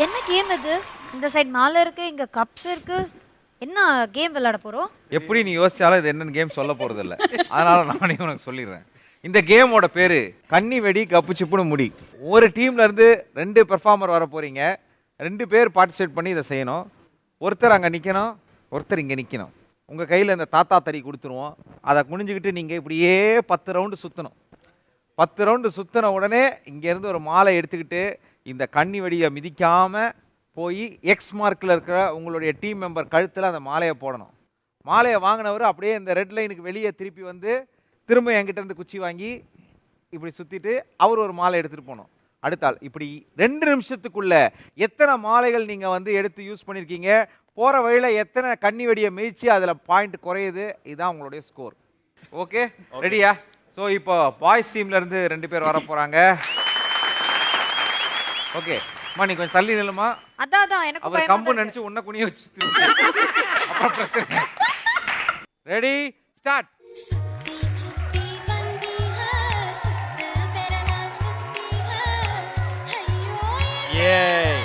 என்ன கேம் இது? இந்த சைடு மாலை இருக்கு இங்க கப்ஸ் இருக்கு. என்ன கேம் விளையாட போறோம்? எப்படி நீ யோசிச்சாலும் இது என்னன்னு கேம் சொல்ல போறது இல்ல அதனால நானே உனக்கு சொல்லிடுறேன். இந்த கேமோட பேரு கன்னி வெடி கப்பு சிப்புன்னு முடி. ஒரு டீம்ல இருந்து ரெண்டு பெர்ஃபார்மர் வர போறீங்க. ரெண்டு பேர் பார்ட்டிசிபேட் பண்ணி இதை செய்யணும். ஒருத்தர் அங்க நிக்கணும் ஒருத்தர் இங்க நிக்கணும். உங்க கையில இந்த தாத்தா தறி கொடுத்துருவோம். அதை குனிஞ்சுக்கிட்டு நீங்க இப்படியே பத்து ரவுண்டு சுத்தணும். பத்து ரவுண்டு சுத்தின உடனே இங்கேருந்து ஒரு மாலை எடுத்துக்கிட்டு இந்த கன்னி வெடியை மிதிக்காம போய் எக்ஸ் மார்க்கில் இருக்கிற உங்களுடைய டீம் மெம்பர் கழுத்தில் அந்த மாலையை போடணும். மாலையை வாங்கினவர் அப்படியே இந்த ரெட் லைனுக்கு வெளியே திருப்பி வந்து திரும்ப என்கிட்ட இருந்து குச்சி வாங்கி இப்படி சுற்றிட்டு அவர் ஒரு மாலை எடுத்துகிட்டு போகணும் அடுத்த ஆள் இப்படி ரெண்டு நிமிஷத்துக்குள்ள எத்தனை மாலைகள் நீங்கள் வந்து எடுத்து யூஸ் பண்ணியிருக்கீங்க போகிற வழியில் எத்தனை கன்னி வெடியை மிதிச்சு அதில் பாயிண்ட் குறையுது? இதுதான் உங்களுடைய ஸ்கோர் ஓகே ரெடியா ஸோ இப்போ பாய்ஸ் டீம்ல இருந்து ரெண்டு பேர் வர போறாங்க ஓகே. அம்மா நீ கொஞ்சம் தள்ளி நில்லுமா அதான் அதான். எனக்கு அவர் பயமா கம்பு தான் இருக்கு. நினைச்சு உன்ன குனிய வச்சு அப்புறம் பிரச்சனை. ரெடி ஸ்டார்ட் சுத்தி சுத்தி ஐயோ ஏய்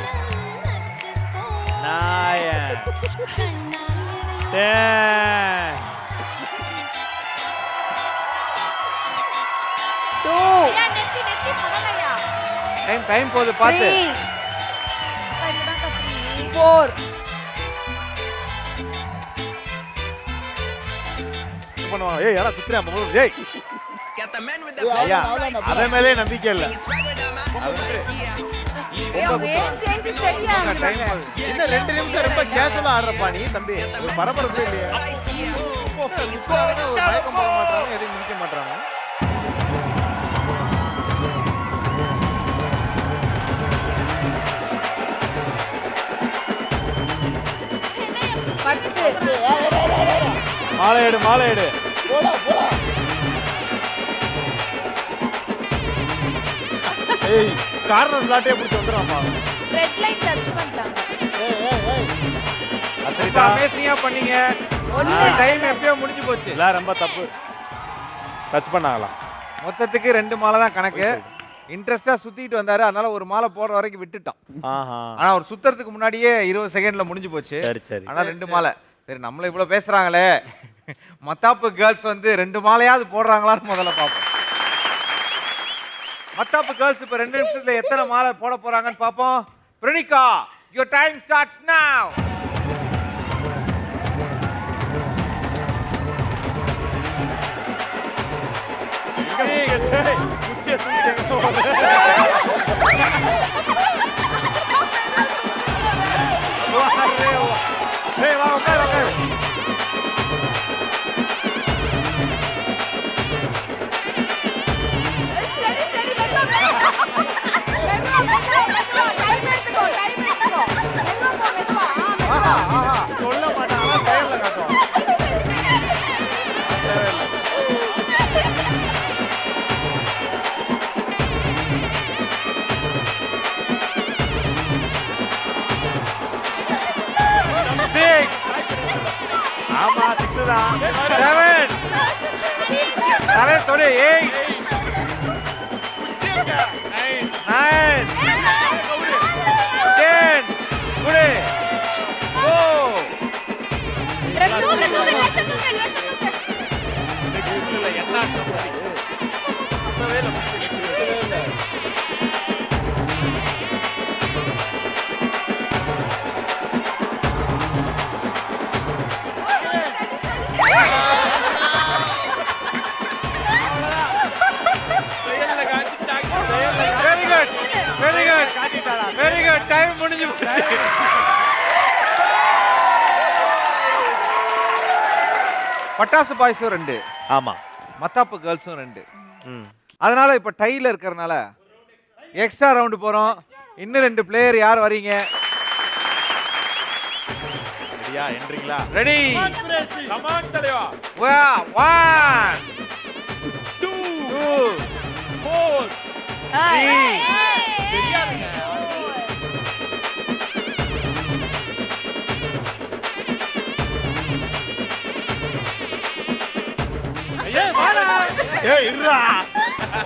நத்து நாயன் கண்ணால்? டைம் டைம் போகுது பார்த்து. இது பண்ணுவாங்க? ஏய் யாரா குத்துறா மகளு ஏய். ஐயா அவன் மேலே நம்பிக்கை இல்ல. இன்னும் ரெண்டு நிமிஷம் ரொம்ப கேஷுவலா ஆடுறப்பா நீ தம்பி. ஒரு பரபரப்பே இல்லையா. ஒரு மயக்கம் போட மாட்டாங்க எதையும் முடிக்க மாட்டாங்க. மாலை எடு மாலை எடு ஏய் கார்னர் பிளாட்டே பிடிச்சி வந்துடும்ப்பா Red line touch பண்ணிட்டாங்க. ரொம்ப அமேசிங்கா பண்ணீங்க. டைம் எப்பயோ முடிஞ்சு போச்சு. இல்ல ரொம்ப தப்பு. டச் பண்ணாங்களா மொத்தத்துக்கு ரெண்டு மாலை தான் கணக்கு. இன்ட்ரெஸ்டா சுத்திட்டு வந்தாரு. அதனால ஒரு மாலை போடுற வரைக்கும் விட்டுட்டோம். ஆனா அவர் சுத்துறதுக்கு முன்னாடியே இருபது செகண்ட்ல முடிஞ்சு போச்சு. சரி சரி. ஆனா ரெண்டு மாலை. சரி நம்மள இவ்வளவு பேசுறாங்களே. மத்தாப்பு கேர்ள்ஸ் வந்து ரெண்டு மாலையாவது போடுறாங்களான்னு முதல்ல பார்ப்போம். மத்தாப்பு கேர்ள்ஸ் இப்போ ரெண்டு நிமிஷத்தில் எத்தனை மாலை போட போகிறாங்கன்னு பார்ப்போம். Pranika your time starts now Hey, hey. ஆமா சிக்ஸ் தான் செவன் செவன் சொல்லு எயிட் நைன் டென் குடு டைம் முடிஞ்சு. பட்டாசு பாய்ஸும் ரெண்டு. ஆமா. மத்தாப்பு கேர்ள்ஸும் ரெண்டு. ம். அதனால இப்ப டைல இருக்கறனால எக்ஸ்ட்ரா ரவுண்டு போறோம். இன்னும் ரெண்டு பிளேயர் யார் வரீங்க? சரியா என்றீங்களா ரெடி கமான் தலைவா ஃபோர் த்ரீ ஏய் இருடா.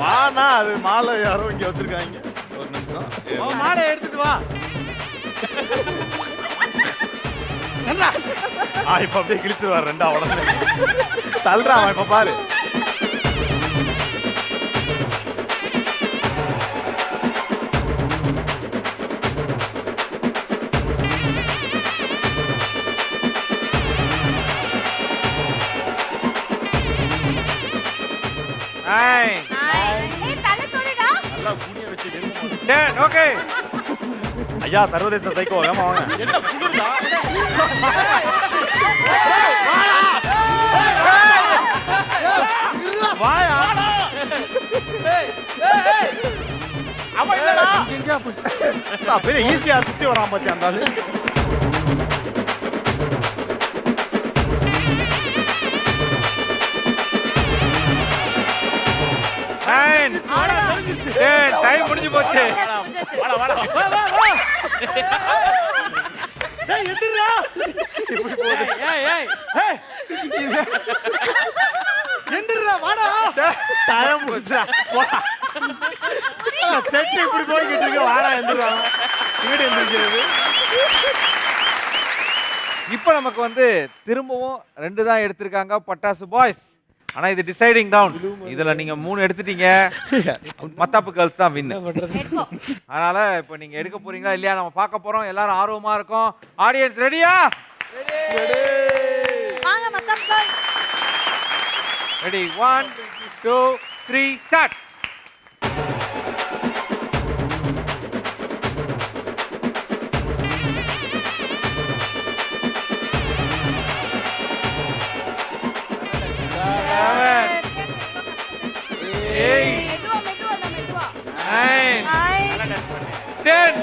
வானா அது மாலை யாரோ இங்க வச்சிருக்காங்க ஒரு நிமிஷம். மாலை எடுத்துட்டு வா. ஆ இப்ப அப்படியே கிழிச்சு வர ரெண்டா உடனே. தள்ளுறான் அவன் இப்ப பாரு. ஓகே. ஐயா சர்வதேச சைக்கோ ஏமா வாங்க. என்ன குளிர்தா? வாயா. அவன் பெரிய ஈஸியா சுத்தி வரான் பாத்தியா அந்த ஆளு? டென் டைம் முடிஞ்சு போச்சு. வாடா வாடா. வா வா வா. டேய் எந்திரா இப்படி போகுது ஏய் ஏய். ஏய். எந்திரா வாடா. டைம் முடிச்சா போடா. செட் இப்படி போய்கிட்டு இருக்கு. வாடா எந்திரா வீடு எந்திரிக்கிறது. இப்போ நமக்கு வந்து திரும்பவும் ரெண்டு தான் எடுத்திருக்காங்க. பட்டாசு பாய்ஸ் ஆனா இது டிசைடிங் டவுன் இதுல நீங்க மூணு எடுத்துட்டீங்க. மத்தாப்பு கேர்ள்ஸ் தான் வின் அதனால இப்போ நீங்க எடுக்க போறீங்களா இல்லையா? நம்ம பார்க்க போறோம். எல்லாரும் ஆர்வமா இருக்கோம். Audience ready ready one two three start ten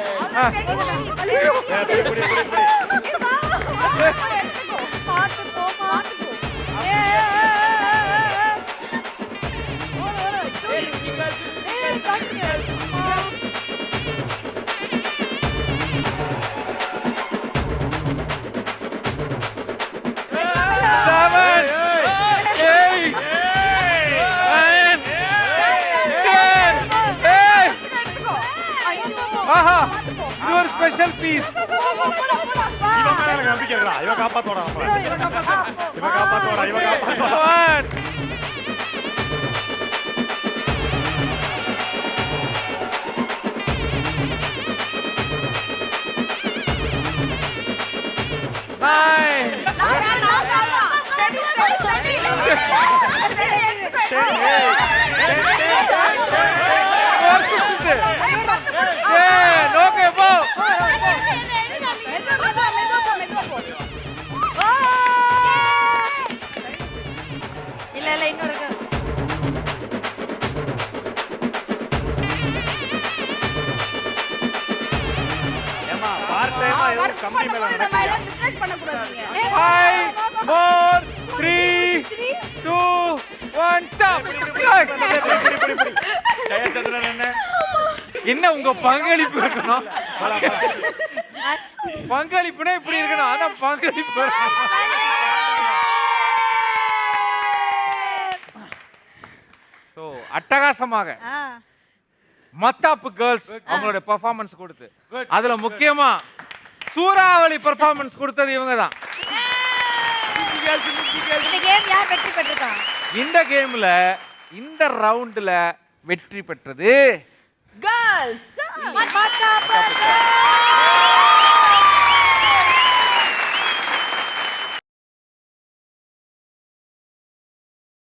special piece ಇವಾಗ ನಂಬಿಕೆಗಳ ಇವಾಗ ಅಪ್ಪ ತೋಡ ಇವಾಗ ಅಪ್ಪ ತೋಡ ಇವಾಗ ಅಪ್ಪ ತೋಡ கம்பெனி மேல one, stop. ஜெயச்சந்திரன் என்ன? என்ன உங்க பங்களிப்பு இருக்கணும்? பங்களிப்புனா இப்படி இருக்கணும். ஆனா பங்களிப்பு ஸோ அட்டகாசமாக. மத்தாப்பு கேர்ள்ஸ் அவங்களோட பெர்ஃபார்மன்ஸ் கொடுத்து. அதுல முக்கியமா சூறாவளி பெர்ஃபார்மன்ஸ் கொடுத்தது இவங்க தான் இந்த கேம் வெற்றி பெற்றிருக்கா? இந்த கேம்ல இந்த ரவுண்ட்ல வெற்றி பெற்றது கேர்ள்ஸ்